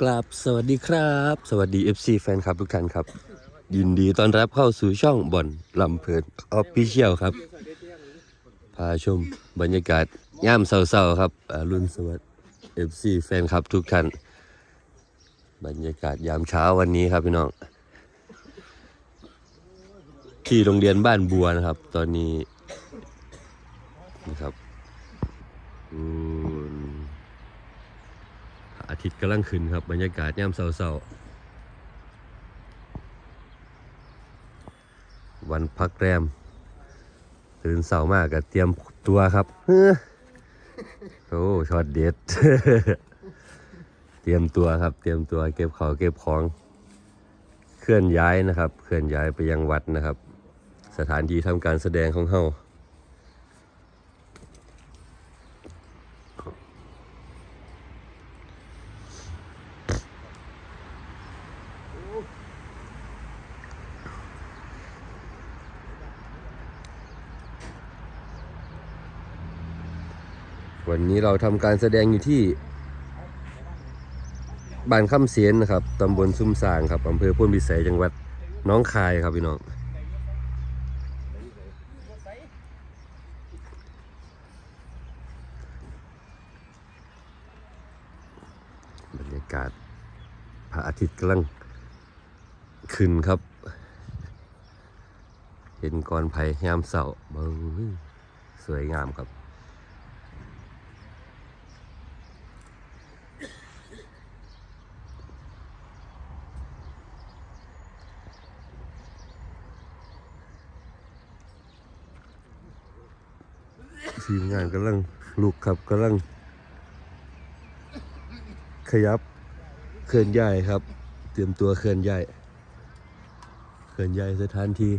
กราบสวัสดีครับ สวัสดี FC แฟนคลับทุกท่านครับ ยินดีต้อนรับเข้าสู่ช่องบ่อนลำเพลินออฟฟิเชียลครับ พาชมบรรยากาศย่ามเศร้าๆครับอรุณสวัสดิ์ FC แฟนคลับทุกท่าน บรรยากาศยามเช้าวันนี้ครับพี่น้องที่โรงเรียนบ้านบัวนะครับ ตอนนี้นะครับอืมอา ทิตย์กำลังขึ้นครับ บรรยากาศย่ำเศร้าๆวันพักแรม ตื่นเศร้ามากก็เตรียมตัวครับโอ้ช็อตเด็ด เตรียมตัวครับ เตรียมตัวเก็บของเก็บของเคลื่อนย้ายนะครับ เคลื่อนย้ายไปยังวัดนะครับ สถานที่ทำการแสดงของเฮา วันนี้เราทำการแสดงอยู่ที่บ้านคำเสียนนะครับตำบลซุ้มสางครับอำเภอพ้นพิสัยจังหวัดน้องคายครับพี่น้องบรรยากาศพระอาทิตย์กำลังขึ้นครับ เห็นกรไผ่ยามเสาร์เบ้ยสวยงามครับ ทีมงานกำลังลุกครับกำลัง ขยับเคลื่อนย้ายครับ เตรียมตัวเคลื่อนย้ายเคลื่อนย้ายสถานที่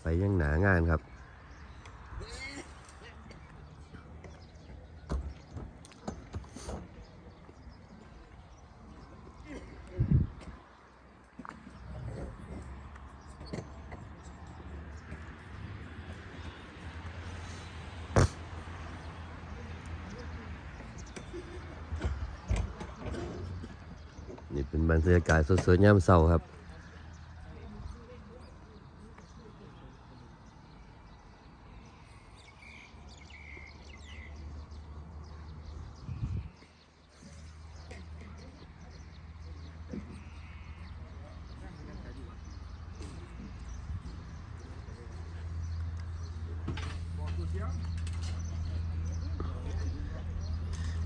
ไปยังหนางานครับ นี่เป็นบรรยากาศสดๆย่ามเศร้าครับ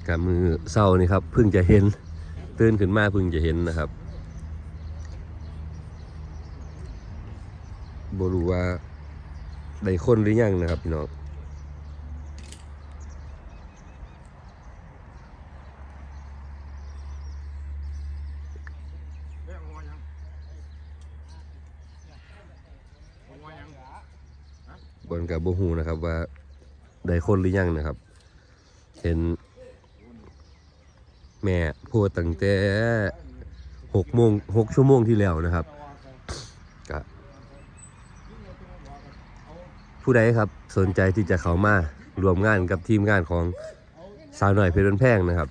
กับมือเศร้านี่ครับเพิ่งจะเห็น ตื่นขึ้นมาเพิ่งจะเห็นนะครับบรู้ว่าได้คนหรือยังนะครับพี่น้องบนกับโบฮูนะครับว่าได้คนหรือยังนะครับ เห็น แม่พูดตั้งแต่หกโมงหกชั่วโมงที่แล้วนะครับก็ผู้ใดครับสนใจที่จะเข้ามารวมงานกับทีมงานของสาวหน่อยเพลินแพงนะครับ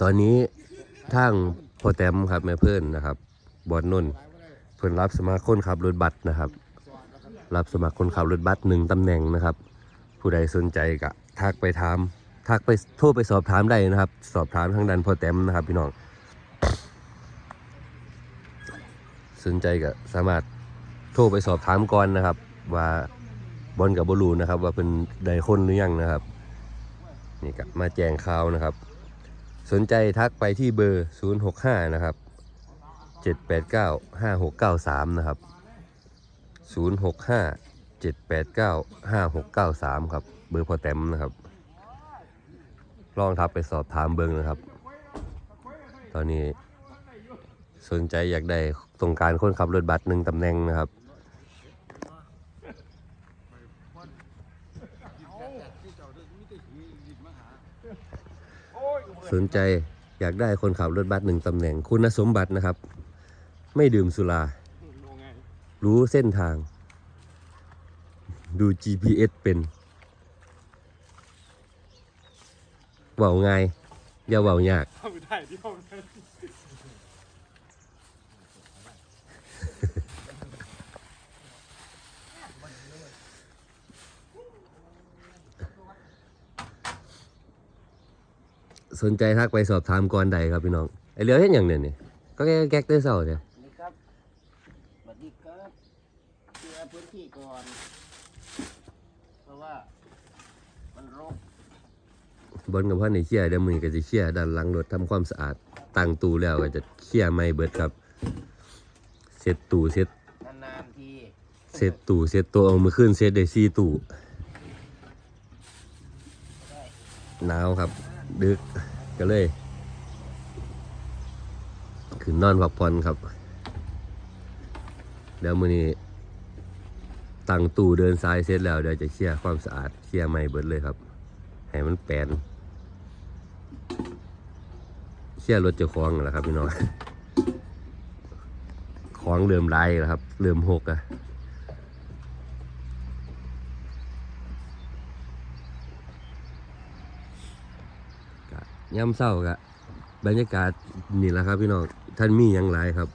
ตอนนี้ทางพ่อแต้มครับแม่เพื่อนนะครับ บอดนนท์เพื่อนรับสมัครคนขับรถบัสนะครับ รับสมัครคนขับรถบัสหนึ่งตำแหน่งนะครับ ผู้ใดสนใจก็ทักไปถาม ทักไปโทรไปสอบถามได้นะครับ สอบถามทางดันพอแต้มนะครับ พี่น้อง สนใจก็สามารถโทรไปสอบถามก่อนนะครับ ว่าบอลกับบอลูนะครับ ว่าเป็นไดคนหรือยังนะครับนี่ก็มาแจ้งข่าวนะครับ สนใจทักไปที่เบอร์ 065 นะครับ 789 5693 นะครับ 065 789 5693 ครับ เบอร์พอแต้มนะครับ ลองทับไปสอบถามเบิ้งนะครับ ตอนนี้สนใจอยากได้ตรงการคนขับรถบัสหนึ่งตำแหน่งนะครับ สนใจอยากได้คนขับรถบัสหนึ่งตำแหน่ง คุณสมบัตินะครับ ไม่ดื่มสุรา รู้เส้นทาง ดู GPS เป็น เว่าง่าย อย่าเว้ายากเข้าได้ที่ห้องสนใจทักไปสอบถามก่อนใดครับพี่น้องไอเหลือเห็นอย่างเนี่ยนี่ก็แก๊กแก๊กได้เศร้าเนี่ยนี่ครับสวัสดีครับเคลียร์พื้นที่ก่อน เพราะว่ามันรก บนกับพ่อในเชี่ยเดี๋ยวมือก็จะเชี่ยด้านหลังรถทำความสะอาดตั้งตู้แล้วก็จะเชี่ยไม่เบิดครับเซตตู้เซตนานๆทีเซตตู้เซตตัวเอามือขึ้นเซตได้สี่ตู้ได้หนาวครับ ดึกก็เลยขึ้นนอนพักผ่อนครับ เดี๋ยวมือนี้ตั้งตู้เดินซ้ายเสร็จแล้วเดี๋ยวจะเคลียร์ความสะอาดเคลียร์ไม่เบิดเลยครับ ให้มันแปลน เคลียรถเจ้าของแหละครับพี่น้องของเริ่มไล่แล้วครับ เริ่มหกอะย่ำเศร้ากะบรรยากาศนี่แหละครับพี่น้องท่านมีอย่างไรครับ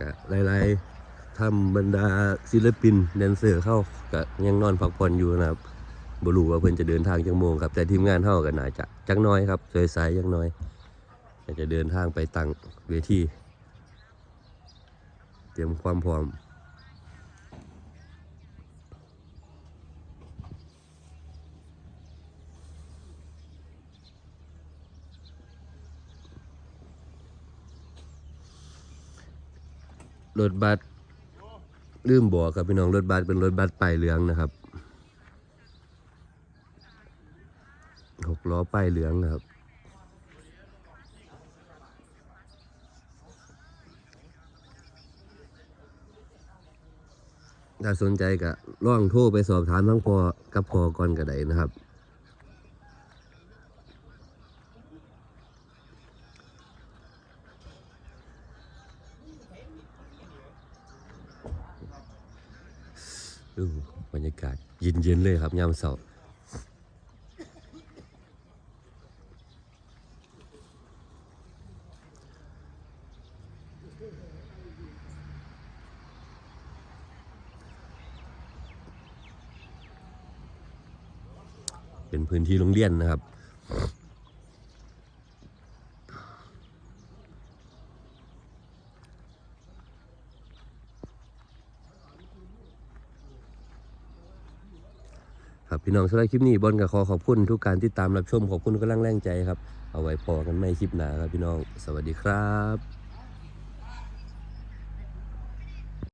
กะหลายๆทำบรรดาศิลปินแดนเซอร์เข้ากะยังนอนพักผ่อนอยู่นะครับบรูว่าเพิ่นจะเดินทางจังโมงครับ แต่ทีมงานเท่ากันน่าจะจักน้อยครับสวยสายยังน้อย อาจจะเดินทางไปตั้งเวทีเตรียมความพร้อมรถบัสลืมบอกครับพี่น้องรถบัสเป็นรถบัสป้ายเหลืองนะครับหกล้อป้ายเหลืองนะครับ ถ้าสนใจก็ล่องโทรไปสอบถามทั้งพอกับพอก่อนก็ได้นะครับดูบรรยากาศเย็นๆเลยครับยามเสาร์ เป็นพื้นที่โรงเรียนนะครับ ครับพี่น้องสำหรับคลิปนี้บอลกับขอขอบคุณทุกการติดตามรับชมขอบคุณกำลังแรงใจครับ เอาไว้พอกันไม่คลิปหนาครับพี่น้อง สวัสดีครับ